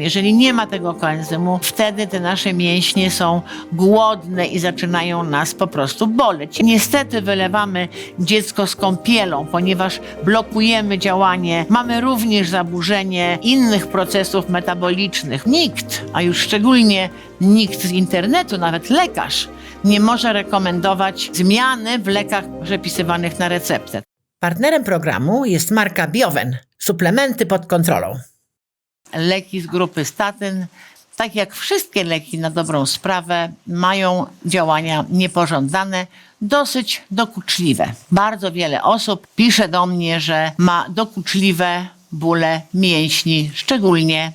Jeżeli nie ma tego koenzymu, wtedy te nasze mięśnie są głodne i zaczynają nas po prostu boleć. Niestety wylewamy dziecko z kąpielą, ponieważ blokujemy działanie. Mamy również zaburzenie innych procesów metabolicznych. Nikt, a już szczególnie nikt z internetu, nawet lekarz, nie może rekomendować zmiany w lekach przepisywanych na receptę. Partnerem programu jest marka Bioven. Suplementy pod kontrolą. Leki z grupy statyn, tak jak wszystkie leki na dobrą sprawę, mają działania niepożądane, dosyć dokuczliwe. Bardzo wiele osób pisze do mnie, że ma dokuczliwe bóle mięśni, szczególnie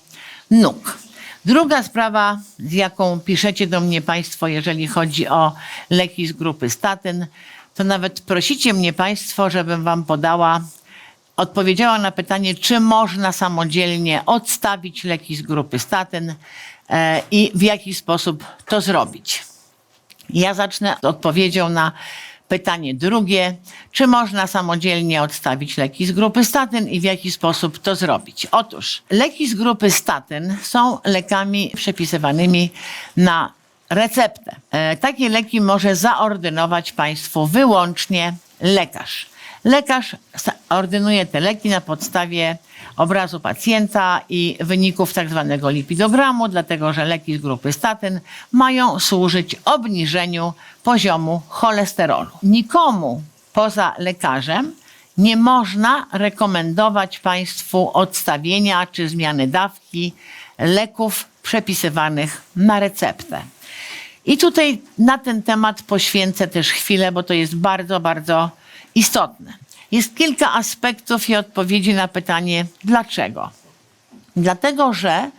nóg. Druga sprawa, z jaką piszecie do mnie Państwo, jeżeli chodzi o leki z grupy statyn, to nawet prosicie mnie Państwo, żebym Wam podała odpowiedziała na pytanie, czy można samodzielnie odstawić leki z grupy statyn e, i w jaki sposób to zrobić. Ja zacznę odpowiedzią na pytanie drugie, czy można samodzielnie odstawić leki z grupy statyn i w jaki sposób to zrobić. Otóż leki z grupy statyn są lekami przepisywanymi na receptę. E, Takie leki może zaordynować Państwu wyłącznie lekarz. Lekarz ordynuje te leki na podstawie obrazu pacjenta i wyników tak zwanego lipidogramu, dlatego że leki z grupy statyn mają służyć obniżeniu poziomu cholesterolu. Nikomu poza lekarzem nie można rekomendować Państwu odstawienia czy zmiany dawki leków przepisywanych na receptę. I tutaj na ten temat poświęcę też chwilę, bo to jest bardzo, bardzo istotne. Jest kilka aspektów i odpowiedzi na pytanie dlaczego. Dlatego, że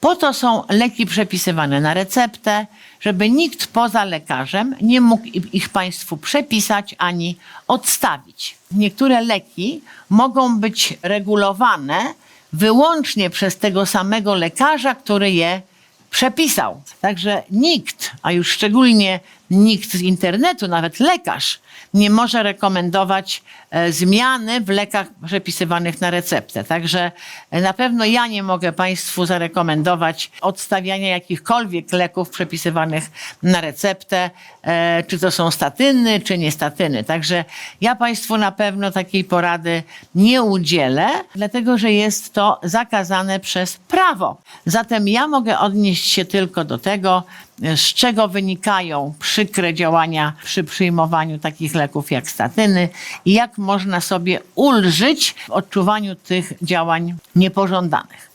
po to są leki przepisywane na receptę, żeby nikt poza lekarzem nie mógł ich Państwu przepisać ani odstawić. Niektóre leki mogą być regulowane wyłącznie przez tego samego lekarza, który je przepisał. Także nikt, a już szczególnie nikt z internetu, nawet lekarz, nie może rekomendować e, zmiany w lekach przepisywanych na receptę. Także e, na pewno ja nie mogę Państwu zarekomendować odstawiania jakichkolwiek leków przepisywanych na receptę, e, czy to są statyny, czy nie statyny. Także ja Państwu na pewno takiej porady nie udzielę, dlatego że jest to zakazane przez prawo. Zatem ja mogę odnieść się tylko do tego, z czego wynikają przykre działania przy przyjmowaniu takich leków jak statyny i jak można sobie ulżyć w odczuwaniu tych działań niepożądanych.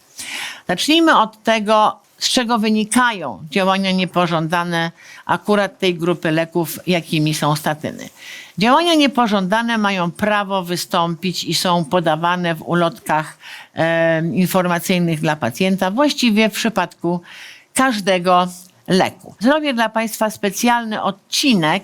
Zacznijmy od tego, z czego wynikają działania niepożądane akurat tej grupy leków, jakimi są statyny. Działania niepożądane mają prawo wystąpić i są podawane w ulotkach e, informacyjnych dla pacjenta, właściwie w przypadku każdego leku. Zrobię dla Państwa specjalny odcinek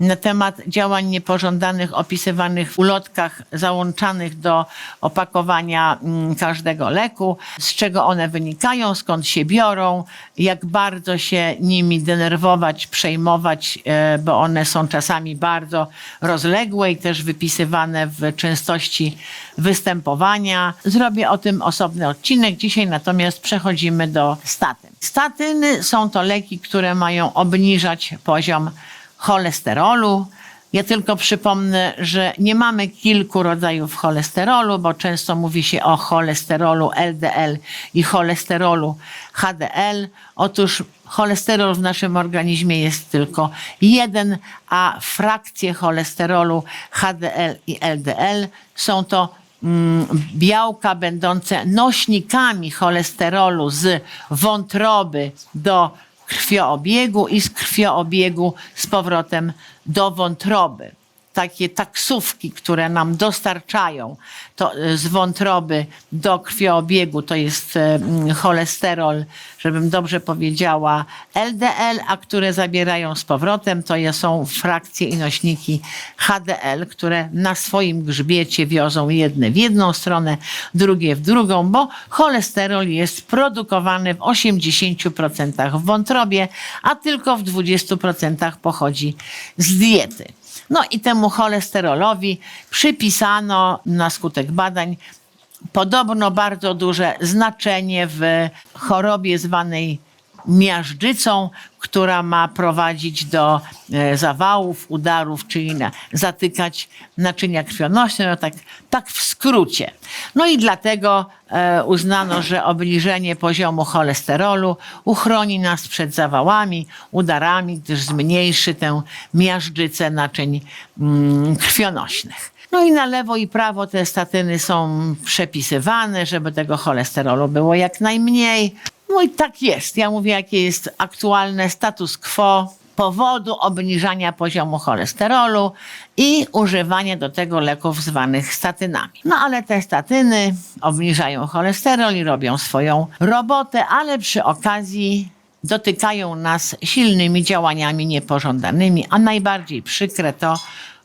na temat działań niepożądanych opisywanych w ulotkach załączanych do opakowania mm, każdego leku, z czego one wynikają, skąd się biorą, jak bardzo się nimi denerwować, przejmować, e, bo one są czasami bardzo rozległe i też wypisywane w częstości występowania. Zrobię o tym osobny odcinek. Dzisiaj natomiast przechodzimy do statyn. Statyny są to leki, które mają obniżać poziom cholesterolu. Ja tylko przypomnę, że nie mamy kilku rodzajów cholesterolu, bo często mówi się o cholesterolu LDL i cholesterolu HDL. Otóż cholesterol w naszym organizmie jest tylko jeden, a frakcje cholesterolu HDL i LDL są to mm, białka będące nośnikami cholesterolu z wątroby do krwioobiegu i z krwioobiegu z powrotem do wątroby. Takie taksówki, które nam dostarczają to e, z wątroby do krwioobiegu, to jest e, cholesterol, żebym dobrze powiedziała, LDL, a które zabierają z powrotem, to są frakcje i nośniki HDL, które na swoim grzbiecie wiozą jedne w jedną stronę, drugie w drugą, bo cholesterol jest produkowany w 80% w wątrobie, a tylko w 20% pochodzi z diety. No i temu cholesterolowi przypisano na skutek badań podobno bardzo duże znaczenie w chorobie zwanej miażdżycą, która ma prowadzić do e, zawałów, udarów, czyli na, zatykać naczynia krwionośne, no tak, tak w skrócie. No i dlatego e, uznano, że obniżenie poziomu cholesterolu uchroni nas przed zawałami, udarami, gdyż zmniejszy tę miażdżycę naczyń mm, krwionośnych. No i na lewo i prawo te statyny są przepisywane, żeby tego cholesterolu było jak najmniej. No i tak jest. Ja mówię, jakie jest aktualne status quo powodu obniżania poziomu cholesterolu i używania do tego leków zwanych statynami. No ale te statyny obniżają cholesterol i robią swoją robotę, ale przy okazji dotykają nas silnymi działaniami niepożądanymi, a najbardziej przykre to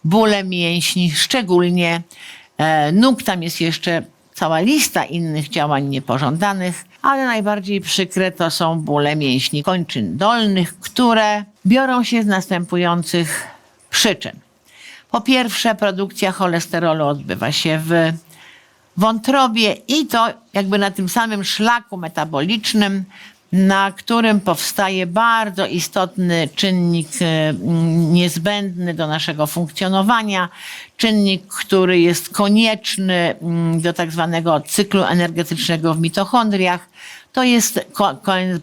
bóle mięśni, szczególnie e, nóg. Tam jest jeszcze cała lista innych działań niepożądanych, ale najbardziej przykre to są bóle mięśni kończyn dolnych, które biorą się z następujących przyczyn. Po pierwsze, produkcja cholesterolu odbywa się w wątrobie i to jakby na tym samym szlaku metabolicznym, na którym powstaje bardzo istotny czynnik e, niezbędny do naszego funkcjonowania, czynnik, który jest konieczny mm, do tak zwanego cyklu energetycznego w mitochondriach, to jest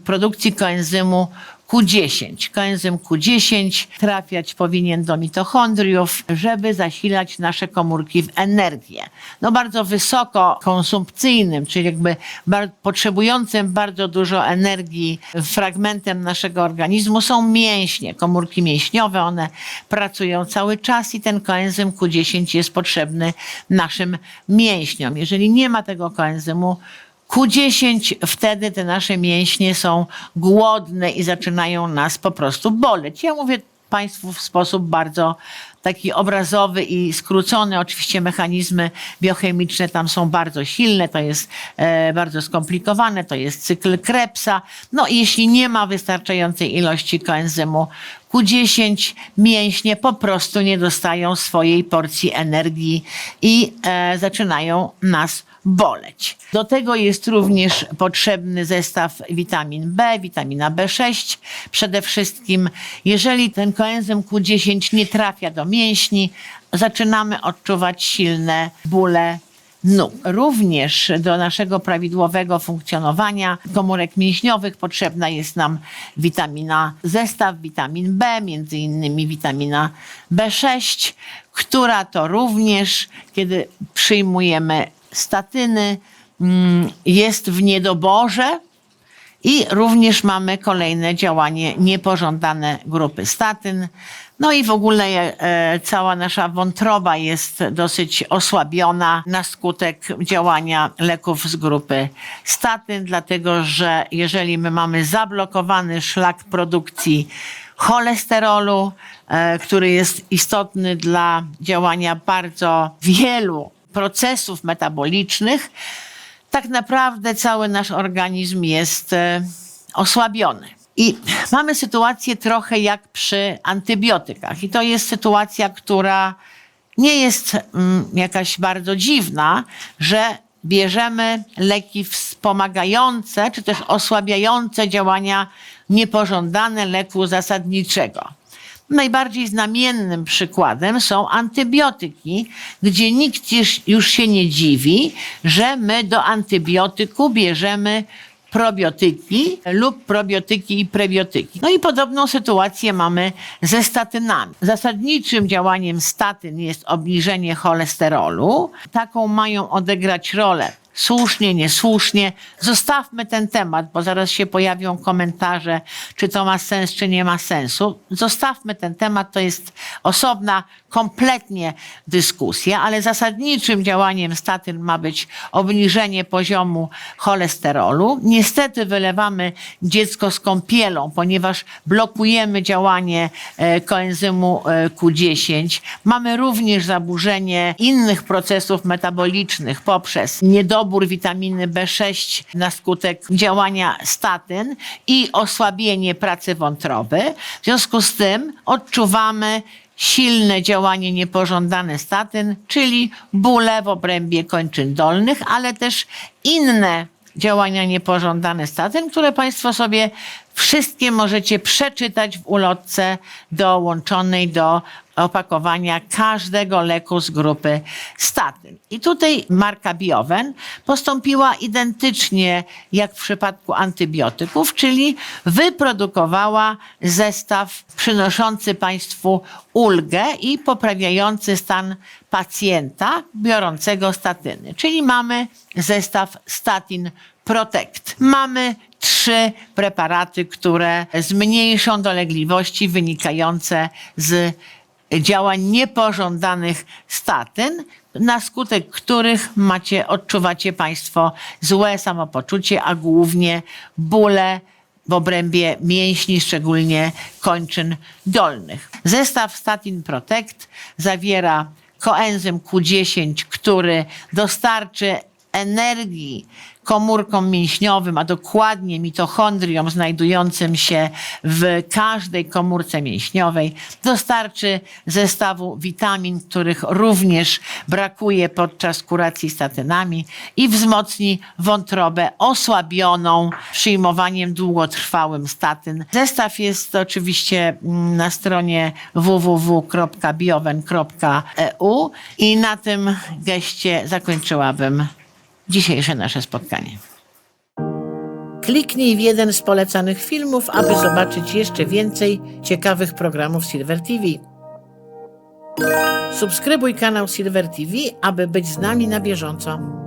produkcji koenzymu Q10. Koenzym Q10 trafiać powinien do mitochondriów, żeby zasilać nasze komórki w energię. No bardzo wysoko konsumpcyjnym, czyli jakby bar- potrzebującym bardzo dużo energii fragmentem naszego organizmu są mięśnie, komórki mięśniowe. One pracują cały czas i ten koenzym Q10 jest potrzebny naszym mięśniom. Jeżeli nie ma tego koenzymu, Q10 wtedy te nasze mięśnie są głodne i zaczynają nas po prostu boleć. Ja mówię Państwu w sposób bardzo taki obrazowy i skrócony. Oczywiście mechanizmy biochemiczne tam są bardzo silne, to jest e, bardzo skomplikowane, to jest cykl Krebsa. No i jeśli nie ma wystarczającej ilości koenzymu Q10, mięśnie po prostu nie dostają swojej porcji energii i e, zaczynają nas boleć. Do tego jest również potrzebny zestaw witamin B, witamina B6. Przede wszystkim, jeżeli ten koenzym Q10 nie trafia do mięśni, zaczynamy odczuwać silne bóle nóg. Również do naszego prawidłowego funkcjonowania komórek mięśniowych potrzebna jest nam witamina, zestaw witamin B, między innymi witamina B6, która to również, kiedy przyjmujemy statyny, mm, jest w niedoborze, i również mamy kolejne działanie niepożądane grupy statyn. No i w ogóle e, cała nasza wątroba jest dosyć osłabiona na skutek działania leków z grupy statyn, dlatego że jeżeli my mamy zablokowany szlak produkcji cholesterolu, e, który jest istotny dla działania bardzo wielu procesów metabolicznych, tak naprawdę cały nasz organizm jest e, osłabiony. I mamy sytuację trochę jak przy antybiotykach. I to jest sytuacja, która nie jest mm, jakaś bardzo dziwna, że bierzemy leki wspomagające czy też osłabiające działania niepożądane leku zasadniczego. Najbardziej znamiennym przykładem są antybiotyki, gdzie nikt już, się nie dziwi, że my do antybiotyku bierzemy probiotyki lub probiotyki i prebiotyki. No i podobną sytuację mamy ze statynami. Zasadniczym działaniem statyn jest obniżenie cholesterolu. Taką mają odegrać rolę słusznie, niesłusznie. Zostawmy ten temat, bo zaraz się pojawią komentarze, czy to ma sens, czy nie ma sensu. Zostawmy ten temat, to jest osobna kompletnie dyskusja, ale zasadniczym działaniem statyn ma być obniżenie poziomu cholesterolu. Niestety wylewamy dziecko z kąpielą, ponieważ blokujemy działanie e, koenzymu e, Q10. Mamy również zaburzenie innych procesów metabolicznych poprzez niedobór witaminy B6 na skutek działania statyn i osłabienie pracy wątroby. W związku z tym odczuwamy silne działanie niepożądane statyn, czyli bóle w obrębie kończyn dolnych, ale też inne działania niepożądane statyn, które Państwo sobie wszystkie możecie przeczytać w ulotce dołączonej do opakowania każdego leku z grupy statyn. I tutaj marka Bioven postąpiła identycznie jak w przypadku antybiotyków, czyli wyprodukowała zestaw przynoszący Państwu ulgę i poprawiający stan pacjenta biorącego statyny. Czyli mamy zestaw Statin Protect. Mamy trzy preparaty, które zmniejszą dolegliwości wynikające z działań niepożądanych statyn, na skutek których macie, odczuwacie Państwo złe samopoczucie, a głównie bóle w obrębie mięśni, szczególnie kończyn dolnych. Zestaw Statin Protect zawiera koenzym Q10, który dostarczy energii komórkom mięśniowym, a dokładnie mitochondriom znajdującym się w każdej komórce mięśniowej, dostarczy zestawu witamin, których również brakuje podczas kuracji statynami i wzmocni wątrobę osłabioną przyjmowaniem długotrwałym statyn. Zestaw jest oczywiście mm, na stronie www.bioven.eu i na tym geście zakończyłabym dzisiejsze nasze spotkanie. Kliknij w jeden z polecanych filmów, aby zobaczyć jeszcze więcej ciekawych programów Silver TV. Subskrybuj kanał Silver TV, aby być z nami na bieżąco.